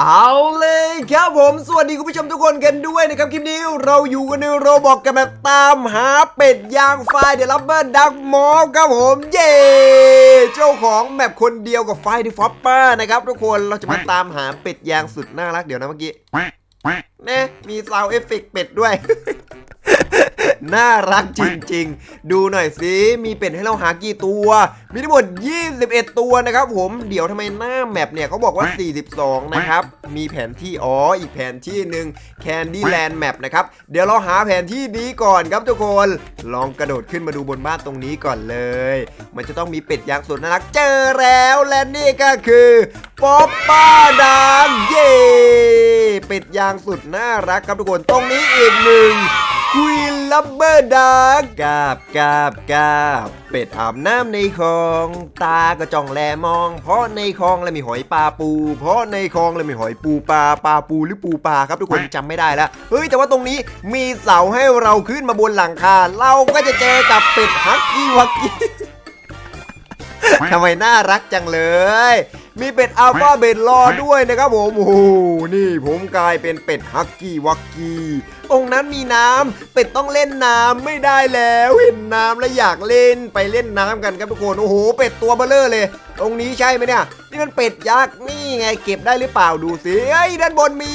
เอาเลยครับผม สวัสดีคุณผู้ชมทุกคนกันด้วยนะครับ คลิปนี้เราอยู่กันในโรบอกกันแบบตามหาเป็ดยางไฟเดลับเบิลดักมอฟครับผม เย้เจ้าของแมปคนเดียวกับไฟดิฟอปเปอร์นะครับทุกคนเราจะมาตามหาเป็ดยางสุดน่ารักเดี๋ยวนะเมื่อกี้ quack, quack. เนะมีซาวเอฟเฟกต์เป็ดด้วย น่ารักจริง ๆ ดูหน่อยสิ มีเป็ดให้เราหากี่ตัว มีทั้งหมด 21 ตัวนะครับผม เดี๋ยวทำไมหน้าแมปเนี่ยเขาบอกว่า 42 นะครับ มีแผนที่ อ๋อ อีกแผนที่หนึ่ง Candyland Map นะครับ เดี๋ยวเราหาแผนที่นี้ก่อนครับทุกคน ลองกระโดดขึ้นมาดูบนบ้านตรงนี้ก่อนเลย มันจะต้องมีเป็ดยักษ์สุดน่ารัก เจอแล้วและนี่ก็คือป๊อปป้าดังเย้เป็ดยางสุดน่ารักครับทุกคน ตรงนี้อีกหนึ่ง ควีนลับเบอร์ดากกาบกาบกาบ เป็ดอาบน้ำในคลอง ตากระจ่องแลมอง เพราะในคลองแล้วมีหอยปลาปู เพราะในคลองแล้วมีหอยปูปลาปลาปูหรือปูปลาครับทุกคนจำไม่ได้แล้วเฮ้ยแต่ว่าตรงนี้มีเสาให้เราขึ้นมาบนหลังคา เราก็จะเจอกับเป็ดฮักกี้วักกี้ทำไมน่ารักจังเลย มีเป็ดอัลฟาเบดรอด้วยนะครับผมโอ้โหนี่ผมกลายเป็นเป็ดฮักกี้วักกี้ตรงนั้นมีน้ำเป็ดต้องเล่นน้ำไม่ได้แล้วเห็นน้ำแล้วอยากเล่นไปเล่นน้ำกันครับทุกคนโอ้โห เป็ดตัวเบลเลอร์เลย ตรงนี้ใช่ไหมเนี่ยนี่มันเป็ดยักษ์นี่ไงเก็บได้หรือเปล่าดูสิเอ้ด้านบนมี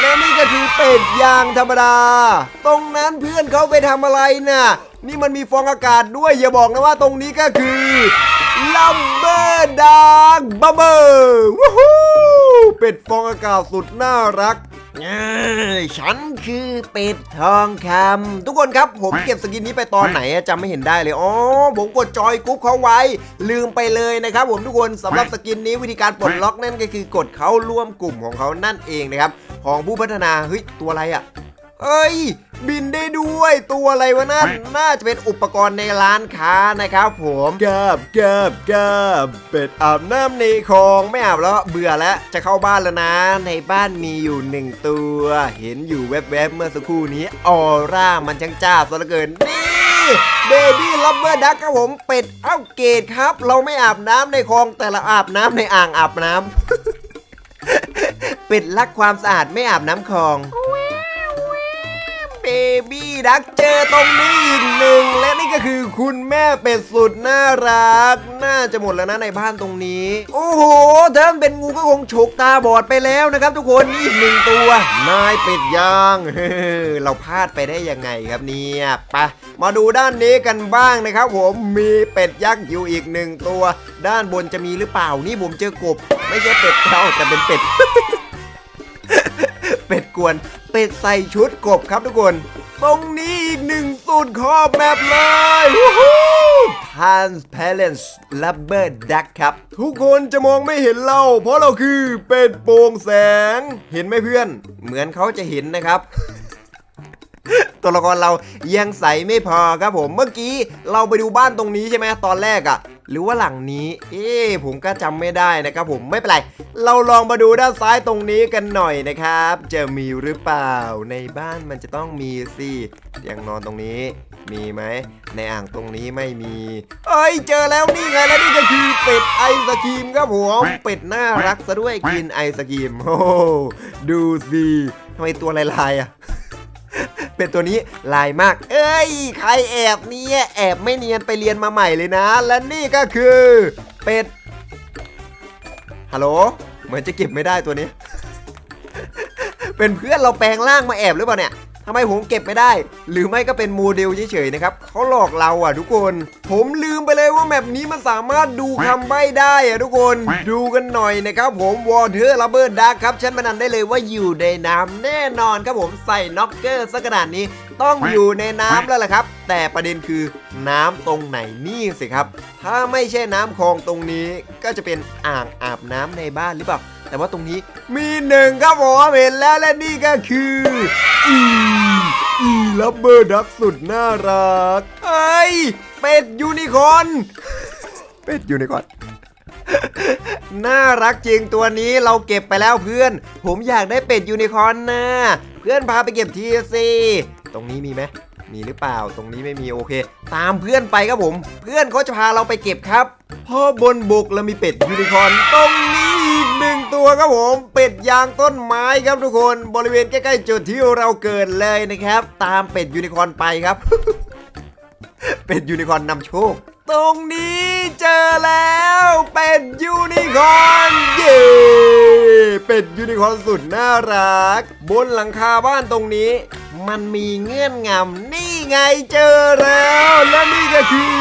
และนี่ก็คือเป็ดยางธรรมดา ตรงนั้นเพื่อนเขาไปทำอะไรน่ะ นี่มันมีฟองอากาศด้วยอย่าบอกนะว่าตรงนี้ก็คือ ลัมเบอร์ดักบับเบอร์วู้ฮู้เป็ดฟองอากาศสุดน่ารักฉันคือเป็ดทองคำทุกคนครับผมเก็บสกินนี้ไปตอนไหนจำไม่เห็นได้เลยอ๋อผมกดจอยกรุ๊ปเขาไว้ ลืมไปเลยนะครับ ผมทุกคนสำหรับสกินนี้วิธีการปลดล็อกนั่นก็คือกดเขาร่วมกลุ่มของเขานั่นเองนะครับ ของผู้พัฒนาเฮ้ยตัวอะไรอะ เอ้ย บินได้ด้วยตัวอะไรวะนั่น น่าจะเป็นอุปกรณ์ในร้านค้านะครับผมกาบกาบกาบเป็ดอาบน้ำในคลองไม่อาบแล้วเบื่อแล้วจะเข้าบ้านแล้วนะ ในบ้านมีอยู่หนึ่งตัว เห็นอยู่แวบๆเมื่อสักครู่นี้ออร่ามันช่างจ้าซะเหลือเกินนี่เบบี้ลับเบอร์ดักครับผมเป็ดเอ้าเกตครับ เราไม่อาบน้ำในคลองแต่เราอาบน้ำในอ่างอาบน้ำเป็ดรักความสะอาดไม่อาบน้ำคลอง เบบี้ดักเจอตรงนี้อีกหนึ่งและนี่ก็คือคุณแม่เป็ดสุดน่ารัก น่าจะหมดแล้วนะในบ้านตรงนี้ โอ้โหถ้ามันเป็นงูก็คงฉกตาบอดไปแล้วนะครับ ทุกคนนี่อีกหนึ่งตัวนายเป็ดย่างเราพลาดไปได้ยังไงครับเนี่ยไปะมาดูด้านนี้กันบ้างนะครับผมมีเป็ดยักษ์อยู่อีกหนึ่งตัว ด้านบนจะมีหรือเปล่านี่ผมเจอกบ ไม่ใช่เป็ดเท่าแต่เป็นเป็ด เป็ดกวน เป็ดใส่ชุดกบครับทุกคน ตรงนี้อีกหนึ่งสูตรขอบแบบเลยวู้ฮู้ Transparent Rubber Duck ครับ ทุกคนจะมองไม่เห็นเรา เพราะเราคือเป็ดโปร่งแสง เห็นไหมเพื่อน เหมือนเขาจะเห็นนะครับ ตัวละครเรายังใสไม่พอครับผมเมื่อกี้เราไปดูบ้านตรงนี้ใช่ไหมตอนแรกอะหรือว่าหลังนี้ เอ๊ผมก็จำไม่ได้นะครับผมไม่เป็นไร เราลองมาดูด้านซ้ายตรงนี้กันหน่อยนะครับ จะมีหรือเปล่าในบ้านมันจะต้องมีสิเตียงนอนตรงนี้ มีไหมในอ่างตรงนี้ไม่มีเอ้ยเจอแล้วนี่ไงแล้วนี่ก็คือเป็ดไอศกรีมครับผมเป็ดน่ารักซะด้วยกินไอศกรีมโอ้ดูสิทำไมตัวลายๆอะ เป็นตัวนี้ลายมาก เอ้ย ใครแอบเนี่ยแอบไม่เนียนไปเรียนมาใหม่เลยนะ และนี่ก็คือเป็ดฮัลโหลเหมือนจะเก็บไม่ได้ตัวนี้ เป็นเพื่อนเราแปลงร่างมาแอบหรือเปล่าเนี่ย ทำไมผมเก็บไม่ได้ หรือไม่ก็เป็นโมเดลเฉยๆนะครับเขาหลอกเราอะทุกคน ผมลืมไปเลยว่าแมปนี้มันสามารถดูคำใบ้ได้อะทุกคนดูกันหน่อยนะครับผม Water Rubber Duck ครับฉันมานันได้เลยว่าอยู่ในน้ำแน่นอนครับผมใส่น็อกเกอร์สักขนาดนี้ต้องอยู่ในน้ำแล้วล่ะครับ แต่ประเด็นคือน้ำตรงไหนนี่สิครับ ถ้าไม่ใช่น้ำคลองตรงนี้ก็จะเป็นอ่างอาบน้ำในบ้านหรือเปล่า แต่ว่าตรงนี้มีหนึ่งครับผมเห็นแล้วและนี่ก็คืออีอีลับเบอร์ดักสุดน่ารักเอ้ยเป็ดยูนิคอนเป็ดยูนิคอนน่ารักจริงตัวนี้เราเก็บไปแล้วเพื่อน ผมอยากได้เป็ดยูนิคอนนะเพื่อนพาไปเก็บทีสิตรงนี้มีไหมมีหรือเปล่าตรงนี้ไม่มีโอเค ตามเพื่อนไปครับผม เพื่อนเขาจะพาเราไปเก็บครับพราะบนบกเรามีเป็ดยูนิคอนตรงนี้ ตัวตัวครับผม เป็ดยางต้นไม้ครับทุกคนบริเวณใกล้ๆจุดที่เราเกิดเลยนะครับ ตามเป็ดยูนิคอร์นไปครับ เป็ดยูนิคอร์นนำโชค ตรงนี้เจอแล้ว เป็ดยูนิคอร์นเย้เป็ดยูนิคอร์นสุดน่ารัก บนหลังคาบ้านตรงนี้ มันมีเงื่อนงำนี่ ไงเจอแล้ว และนี่ก็คือ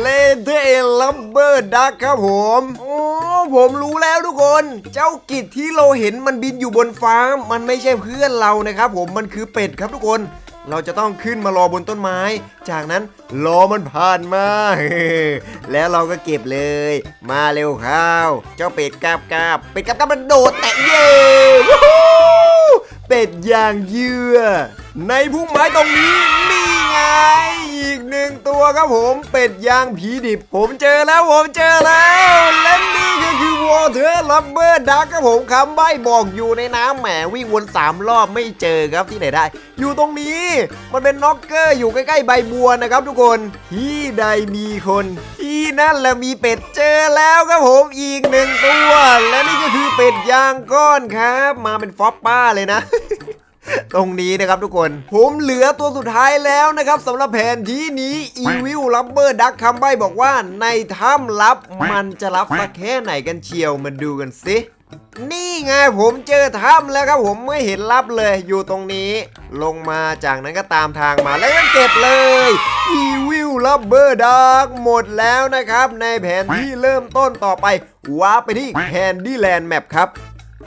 เลเทอร์ลัมเบอร์ดักครับผมโอ้ผมรู้แล้วทุกคน เจ้ากิจที่เราเห็นมันบินอยู่บนฟ้า มันไม่ใช่เพื่อนเรานะครับ ผมมันคือเป็ดครับทุกคนเราจะต้องขึ้นมารอบนต้นไม้ จากนั้นรอมันผ่านมา แล้วเราก็เก็บเลย มาเร็วข้าเจ้าเป็ดกาบกาบเป็ดกาบกาบมันโดดแตะเย้วู้วูเป็ดย่างเยื่อ ในพุ่มไม้ตรงนี้นี่ไง อีกหนึ่งตัวครับผมเป็ดย่างผีดิบ ผมเจอแล้วผมเจอแล้วและนี่ก็คือวอเทอร์ลับเบอร์ดักครับผมคำใบ้บอกอยู่ในน้ำแหมวิ่งวนสามรอบไม่เจอครับที่ไหนได้ อยู่ตรงนี้ มันเป็นน็อกเกอร์อยู่ใกล้ๆใบบัวนะครับทุกคนที่ใดมีคนที่นั่นแหละมีเป็ดเจอแล้วครับผมอีกหนึ่งตัว และนี่ก็คือเป็ดยางก้อนครับ มาเป็นฟอปป้าเลยนะ ตรงนี้นะครับทุกคน ผมเหลือตัวสุดท้ายแล้วนะครับสำหรับแผนที่นี้อีวิลลับเบอร์ดักคำใบ้บอกว่าในถ้ำลับมันจะลับสักแค่ไหนกันเชียวมาดูกันสินี่ไงผมเจอถ้ำแล้วครับผมไม่เห็นลับเลยอยู่ตรงนี้ ลงมาจากนั้นก็ตามทางมาแล้วก็เก็บเลยอีวิลลับเบอร์ดักหมดแล้วนะครับ ในแผนที่เริ่มต้นต่อไปว้าไปที่แคนดี้แลนด์แมปครับ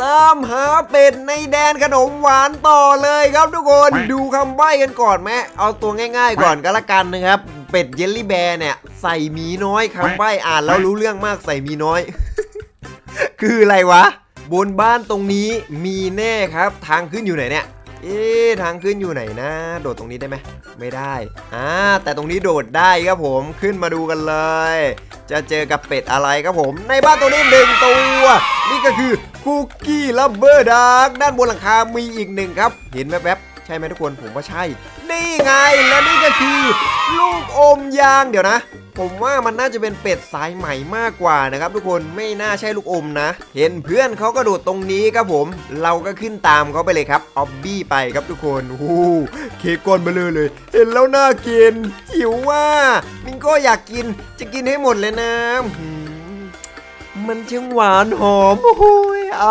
ตามหาเป็ดในแดนขนมหวานต่อเลยครับทุกคนดูคำใบ้กันก่อนไหมเอาตัวง่าย ๆ ก่อนก็แล้วกันนะครับ เป็ดเยลลี่แบร์เนี่ย ใส่หมีน้อยคำใบ้อ่านแล้วรู้เรื่องมากใส่หมีน้อย คืออะไรวะ บนบ้านตรงนี้มีแน่ครับ ทางขึ้นอยู่ไหนเนี่ยเอ๊ะทางขึ้นอยู่ไหนนะ โดดตรงนี้ได้ไหมไม่ได้อ่าแต่ตรงนี้โดดได้ครับผมขึ้นมาดูกันเลย จะเจอกับเป็ดอะไรครับผม ในบ้านตัวนี้หนึ่งตัว นี่ก็คือ คุกกี้ลับเบอร์ดักด้านบนหลังคา มีอีกหนึ่งครับ เห็นแวบๆ ใช่ไหมทุกคน ผมว่าใช่ นี่ไง และนี่ก็คือ ลูกอมยาง เดี๋ยวนะ ผมว่ามันน่าจะเป็นเป็ดสายใหม่มากกว่านะครับ ทุกคน ไม่น่าใช่ลูกอมนะ เห็นเพื่อนเขากระโดดตรงนี้ครับผม เราก็ขึ้นตามเขาไปเลยครับ ออบบี้ไปครับทุกคนโอ้โหเค้กก้อนเบลอเลย เห็นแล้วน่ากิน หิวว่ามิงโก้อยากกิน จะกินให้หมดเลยนะ มันช่างหวานหอมโอ้โหอ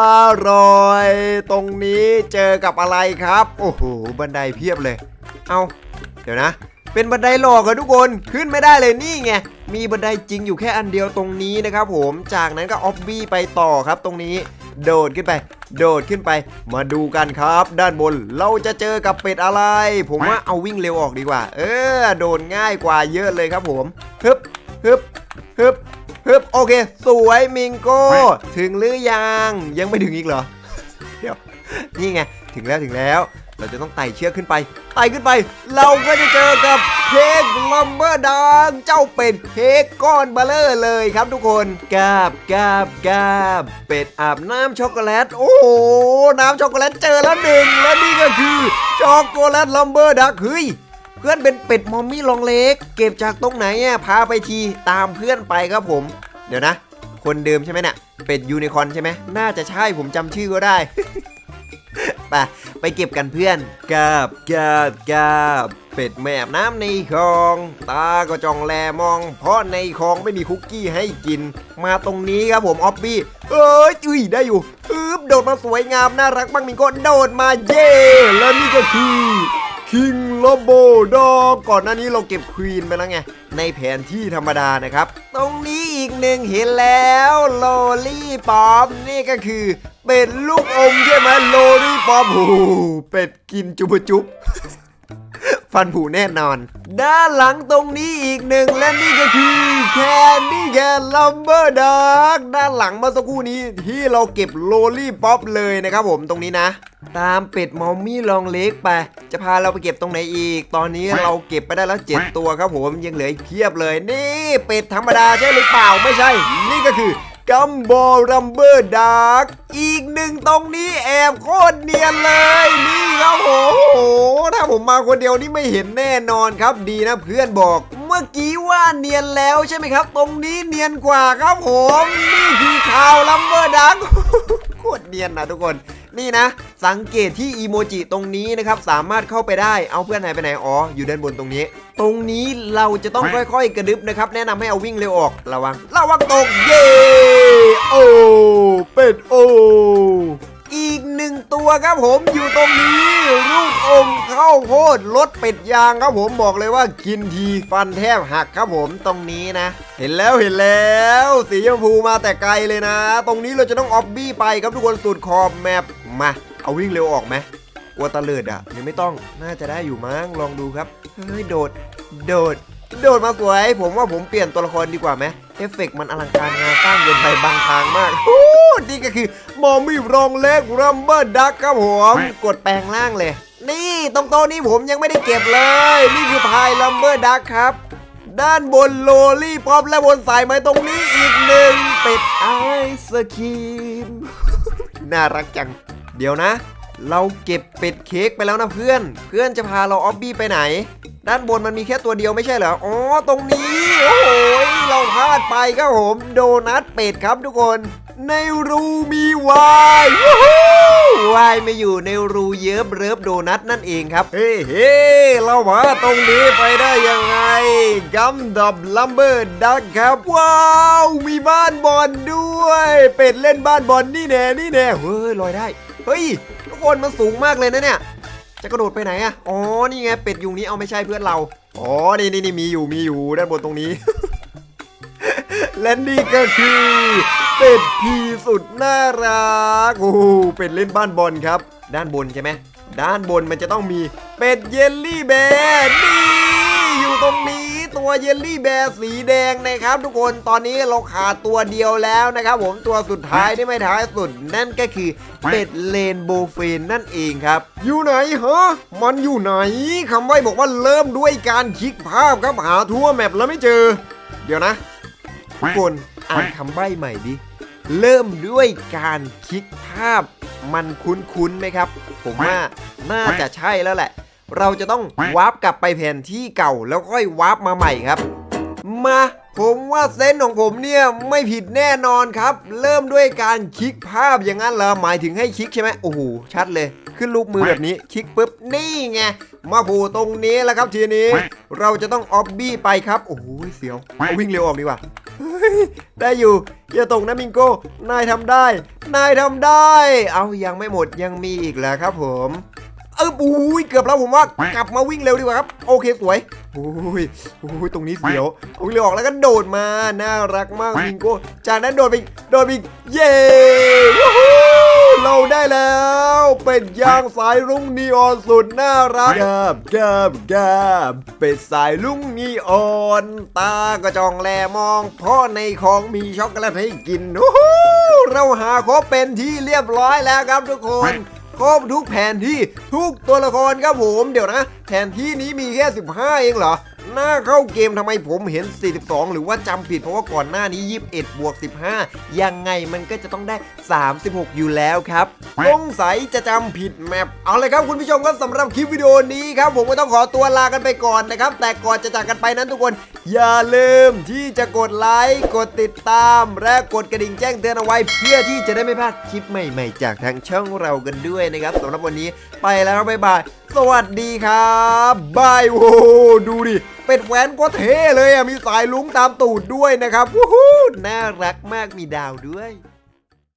ร่อย ตรงนี้เจอกับอะไรครับ โอ้โหบันไดเพียบเลย เอาเดี๋ยวนะ เป็นบันไดหลอกอะทุกคนขึ้นไม่ได้เลยนี่ไงมีบันไดจริงอยู่แค่อันเดียวตรงนี้นะครับผมจากนั้นก็ออฟบี้ไปต่อครับตรงนี้ โดดขึ้นไป โดดขึ้นไป มาดูกันครับ ด้านบนเราจะเจอกับเป็ดอะไร ผมว่าเอาวิ่งเร็วออกดีกว่า เออ โดดง่ายกว่าเยอะเลยครับผมฮึบฮึบฮึบ ฮึบโอเค สวยมิงโก้ ถึงหรือยัง ยังไม่ถึงอีกเหรอ เดี๋ยว นี่ไง ถึงแล้วถึงแล้ว เราจะต้องไต่เชือกขึ้นไปไต่ขึ้นไป เราก็จะเจอกับเค้กลัมเบอร์ดังเจ้าเป็ดเค้กก้อนเบลเลอร์เลยครับทุกคนกาบกาบกาบเป็ดอาบน้ำช็อกโกแลต โอ้โห น้ำช็อกโกแลตเจอแล้วหนึ่งและนี่ก็คือช็อกโกแลตลัมเบอร์ดักเฮ้ยเพื่อนเป็นเป็ดมอมมี่ลองเล็ก เก็บจากตรงไหนอะพาไปทีตามเพื่อนไปครับผม เดี๋ยวนะ คนเดิมใช่ไหมเนี่ยเป็ดยูนิคอร์นใช่ไหมน่าจะใช่ผมจำชื่อก็ได้ไปไปเก็บกันเพื่อนกาบกาบกาบเป็ดแมบน้ำในคลอง ตาก็จ้องแลมอง เพราะในคลองไม่มีคุกกี้ให้กิน มาตรงนี้ครับผมออฟบี้เอ้ยอุ้ยได้อยู่อึบโดดมาสวยงามน่ารักมากมิงโก็โดดมาเย่แล้วนี่ก็คือคิง ลโบดอกก่อนหน้านี้เราเก็บควีนไปแล้วไง ในแผนที่ธรรมดานะครับ ตรงนี้อีกหนึ่งเห็นแล้วโลลี่ป๊อปนี่ก็คือเป็ดลูกอมใช่ไหมโลลี่ป๊อปโอ้เป็ดกินจุบจุบ ฟันผุแน่นอน ด้านหลังตรงนี้อีกหนึ่งและนี่ก็คือแคนดี้แคนลัมเบอร์ดักด้านหลังเมื่อสักครู่นี้ที่เราเก็บโลลี่ป๊อปเลยนะครับผมตรงนี้นะ ตามเป็ดมอมมี่ลองเล็กไป จะพาเราไปเก็บตรงไหนอีก ตอนนี้เราเก็บไปได้แล้ว 7 ตัวครับผมยังเหลืออีกเพียบเลย นี่เป็ดธรรมดาใช่หรือเปล่าไม่ใช่ นี่ก็คือ กัมบอรัมเบอร์ดักอีกหนึ่งตรงนี้แอบโคตรเนียนเลย นี่ครับโอ้โห ถ้าผมมาคนเดียวนี่ไม่เห็นแน่นอนครับดีนะเพื่อนบอก เมื่อกี้ว่าเนียนแล้วใช่ไหมครับ ตรงนี้เนียนกว่าครับผม นี่คือข่าวลัมเบอร์ดักโคตรเนียนนะทุกคน นี่นะ สังเกตที่อีโมจิตรงนี้นะครับ สามารถเข้าไปได้เอาเพื่อนหายไปไหนอ๋ออยู่ด้านบนตรงนี้ ตรงนี้เราจะต้องค่อยๆ กระดึบนะครับ แนะนำให้เอาวิ่งเร็วออกระวังระวังตกเย้โอ้เป็ดโอ้อีกหนึ่งตัวครับผมอยู่ตรงนี้ลูกอมข้าวโพดรสเป็ดยางครับผมบอกเลยว่ากินทีฟันแทบหักครับผมตรงนี้นะ เห็นแล้วเห็นแล้ว สีชมพูมาแต่ไกลเลยนะ ตรงนี้เราจะต้องออบบี้ไปครับทุกคนสุดขอบแมป มา เอาวิ่งเร็วออกไหมกลัวตะเลิดอะยังไม่ต้องน่าจะได้อยู่มั้งลองดูครับเฮ้ยโดด โดด โดดมาสวย ผมว่าผมเปลี่ยนตัวละครดีกว่าไหมเอฟเฟกต์มันอลังการงานสร้างเกินไปบางทางมากฮู้นี่ก็คือมอมมี่รองเล็กรัมเบอร์ดักครับผมกดแปลงร่างเลย นี่ตรงโต๊ะนี้ผมยังไม่ได้เก็บเลย นี่คือพายลัมเบอร์ดักครับ ด้านบนโลลี่ป๊อปและบนสายไม้ตรงนี้อีกหนึ่งเป็ดไอศครีมน่ารักจัง เดี๋ยวนะ เราเก็บเป็ดเค้กไปแล้วนะเพื่อน เพื่อนจะพาเราออบบี้ไปไหน ด้านบนมันมีแค่ตัวเดียวไม่ใช่เหรอ อ๋อ ตรงนี้ โอ้โห เราพลาดไปครับผม โดนัทเป็ดครับทุกคน ในรูมีวายวู้ฮู้วายไม่อยู่ในรูเยิบเริบโดนัทนั่นเองครับ เฮ้เฮ้เราพาตรงนี้ไปได้ยังไง กัมดับลัมเบอร์ดักครับ ว้าว มีบ้านบอลด้วย เป็ดเล่นบ้านบอลนี่แน่นี่แน่เฮ้ยลอยได้ เฮ้ยทุกคนมันสูงมากเลยนะเนี่ย จะกระโดดไปไหนอะอ๋อนี่ไงเป็ดยุงนี้เอาไม่ใช่เพื่อนเรา อ๋อนี่นี่นี่มีอยู่มีอยู่ด้านบนตรงนี้ และนี่ก็คือเป็ดพีสุดน่ารักโอ้โหเป็ดเล่นบ้านบอลครับ ด้านบนใช่ไหมด้านบนมันจะต้องมีเป็ดเยลลี่แบร์นี่อยู่ตรงนี้ ตัวเยลลี่แบร์สีแดงนะครับทุกคนตอนนี้เราขาดตัวเดียวแล้วนะครับผมตัวสุดท้ายที่ไม่ท้ายสุด นั่นก็คือเป็ดเลนโบว์เฟนนั่นเองครับ อยู่ไหนฮะมันอยู่ไหนคำใบ้บอกว่าเริ่มด้วยการคลิกภาพครับหาทั่วแมปแล้วไม่เจอ เดี๋ยวนะทุกคนอ่านคำใบ้ใหม่ดิเริ่มด้วยการคลิกภาพมันคุ้นๆไหมครับ ผมว่าน่าจะใช่แล้วแหละ เราจะต้องวาร์ปกลับไปแผนที่เก่าแล้วค่อยวาร์ปมาใหม่ครับ มา ผมว่าเซนส์ของผมเนี่ยไม่ผิดแน่นอนครับ เริ่มด้วยการคลิกภาพอย่างนั้นเหรอหมายถึงให้คลิกใช่ไหมโอ้โหชัดเลยขึ้นรูปมือแบบนี้คลิกปุ๊บนี่ไงมาโผูตรงนี้แล้วครับทีนี้ เราจะต้องออบบี้ไปครับ โอ้โหเสียวเอาวิ่งเร็วออกดีกว่าเฮ้ยได้อยู่อย่าตกนะมิงโก้นายทำได้ นายทำได้ เอายังไม่หมดยังมีอีกเหรอครับผม เอออุ้ยเกือบแล้วผมว่ากลับมาวิ่งเร็วดีกว่าครับ โอเคสวยโอ้ยโอ้ยตรงนี้เสียวเอาวิ่งเร็วออกแล้วก็โดดมาน่ารักมากมิงโก้จากนั้นโดดไปอีกโดดไปอีกเย้วู้ฮู้เราได้แล้ว เป็ดย่างสายรุ้งนีออนสุดน่ารักกาบกาบกาบเป็ดสายลุงนีออนตาก็จ้องแลมองเพราะในของมีช็อกโกแลตให้กินโอ้โหเราหาครบเป็นที่เรียบร้อยแล้วครับทุกคน ครบทุกแผนที่ทุกตัวละครครับผม เดี๋ยวนะ แผนที่นี้มีแค่ 15 เองเหรอ หน้าเข้าเกมทำไมผมเห็น 42 หรือว่าจำผิดเพราะว่าก่อนหน้านี้ 21 บวก 15 ยังไงมันก็จะต้องได้ 36 อยู่แล้วครับสงสัยจะจำผิดแมปเอาเลยครับคุณผู้ชมก็สำหรับคลิปวิดีโอนี้ครับ ผมก็ต้องขอตัวลากันไปก่อนนะครับ แต่ก่อนจะจากกันไปนั้นทุกคน อย่าลืมที่จะกดไลค์กดติดตาม และกดกระดิ่งแจ้งเตือนเอาไว้ เพื่อที่จะได้ไม่พลาดคลิปใหม่ ๆ จากทางช่องเรากันด้วยนะครับสำหรับวันนี้ไปแล้วบ๊ายบาย สวัสดีครับบายโว้ดูดิ เป็ดแหวนก็เท่เลยอะ มีสายลุงตามตูดด้วยนะครับวู้ฮู้น่ารักมากมีดาวด้วย